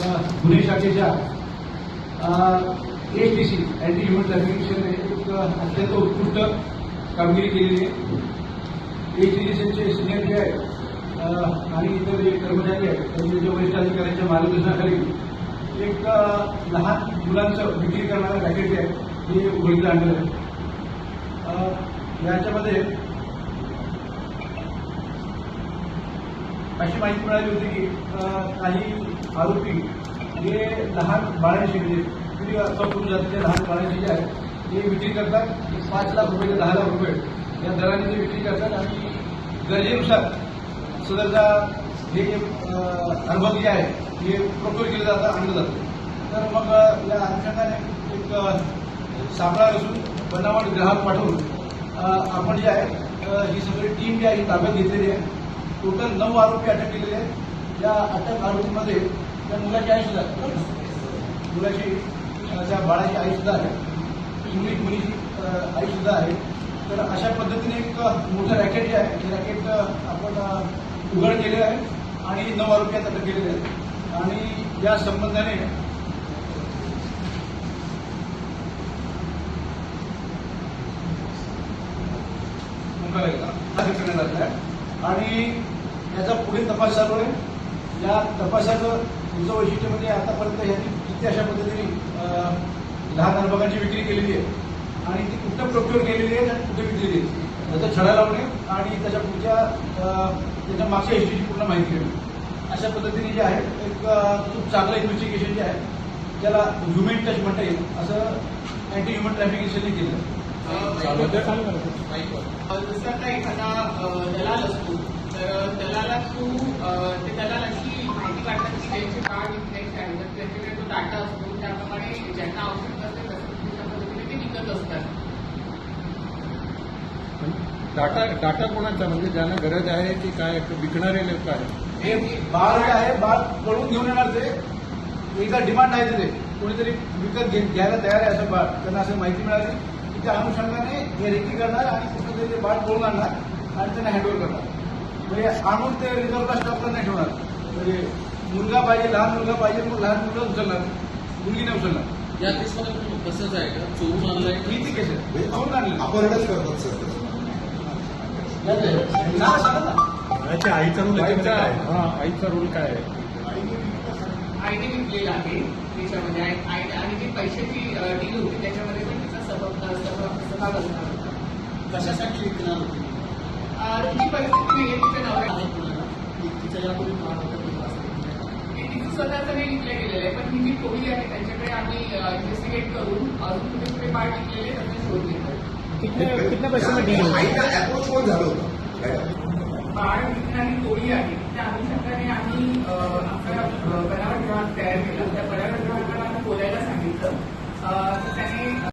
गुन्हे शाखेच्या S T C anti human ट्रॅफिकेशनने एक अत्यंत उत्कृष्ट कामगिरी केलेली आहे. एच टी सीचे सिनियर जे आहेत आणि इतर जे कर्मचारी आहेत त्यांच्या जे वरिष्ठ अधिकाऱ्यांच्या मार्गदर्शनाखाली एक लहान मुलांचं विक्री करणारं रॅकेट जे आहे हे उघडीला आणलेलं आहे. याच्यामध्ये अशी माहिती मिळाली होती की काही आरोपी हे लहान बाळांशी म्हणजे किती चौकून जातीच्या लहान बाळांशी जे आहेत ते विक्री करतात. पाच लाख रुपये ते दहा लाख रुपये या दराने ते विक्री करतात. आणि गरजेनुसार सदरचा हे जे अनुभव जे आहे हे प्रोक्योर केलं जातं आणलं जातं तर मग या अनुषंगाने एक सापळा असून बनावट ग्राहक पाठवून आपण जे आहे ही सगळी टीम जी आहे ही ताब्यात घेतलेली आहे. टोटल नऊ आरोपी अटक केलेले आहेत. या अटक आरोपीमध्ये त्या मुलाची आई सुद्धा मुलाची त्या बाळाची आई सुद्धा आहे. मुली मुलीची आई सुद्धा आहे. तर अशा पद्धतीने एक मोठं रॅकेट जे आहे ते रॅकेट आपण उघड केले आहे आणि नऊ आरोपी आता अटक केलेले आहेत. आणि या संबंधाने करण्यात आहे आणि याचा पुढील तपास चालू आहे या तपासाचं तुमचं वैशिष्ट्य म्हणजे आतापर्यंत ह्यांनी किती अशा पद्धतीने लहान अनुभवांची विक्री केलेली आहे आणि ती कुठं प्रोक्युअर केलेली आहे आणि कुठे विकलेली आहे त्याचा छडा लावणे आणि त्याच्या पुढच्या त्याच्या मागच्या हिस्ट्रीची पूर्ण माहिती घेणे अशा पद्धतीने जे आहे एक खूप चांगलं इन्व्हेस्टिगेशन जे आहे त्याला ह्युमन टच म्हणता येईल असं अँटी ह्युमन ट्रॅफिकेशनने केलं जसं आता एखादा दलाल असतो तर दलाला ते दलाल अशी माहिती काढतात की त्यांचे कार्ड विकायचे आहे तर त्याच्याकडे तो डाटा असतो. त्याप्रमाणे ज्यांना आवश्यकता असेल तसं त्या पद्धतीने ते विकत असतात. डाटा डाटा कोणाचा? म्हणजे ज्यांना गरज आहे की काय विकणारे लोक आहेत. हे बाळ जे आहे बाळ पळून घेऊन येणार ते. एकदा डिमांड आहे तिथे. कोणीतरी विकत घे घ्यायला तयार आहे असं बाळ. त्यांना असं माहिती मिळाली की त्या अनुषंगाने हे रेकी करणार आणि कुठेतरी ते बाळ पळून आणणार आणि त्यांना हँडओव्हर करणार. म्हणजे आणून ते रिझर्वला स्टॉपला नाही ठेवणार. म्हणजे मुलगा पाहिजे लहान मुलगा पाहिजे मग लहान मुलगा उचलणार. मुलगी नाही उचलणार. या केसमध्ये पण तसंच आहे का? चोरून आणलंय ती केस आहे. पळून आणलं अपहरणच करतात सर. आईचा रोल काय? हा आईचा रोल काय आहे? आयडी विकलेला आहे. त्याच्यामध्ये आणि जी पैशाची डील होती त्याच्यामध्ये पण तिचा सबब सहभाग असणार. कशासाठी विकणार होती? परिस्थिती तिच्या यापूर्वी स्वतःचं नाही विकलं गेलेलं आहे पण ही जी टोळी आहे त्यांच्याकडे आम्ही इन्व्हेस्टिगेट करून अजून कुठे कुठे बाळ विकलेले त्याचा शोध घेतो आईला अप्रोच कोण झालं. होतं बाळ विकणारी टोळी आहे त्या अनुषंगाने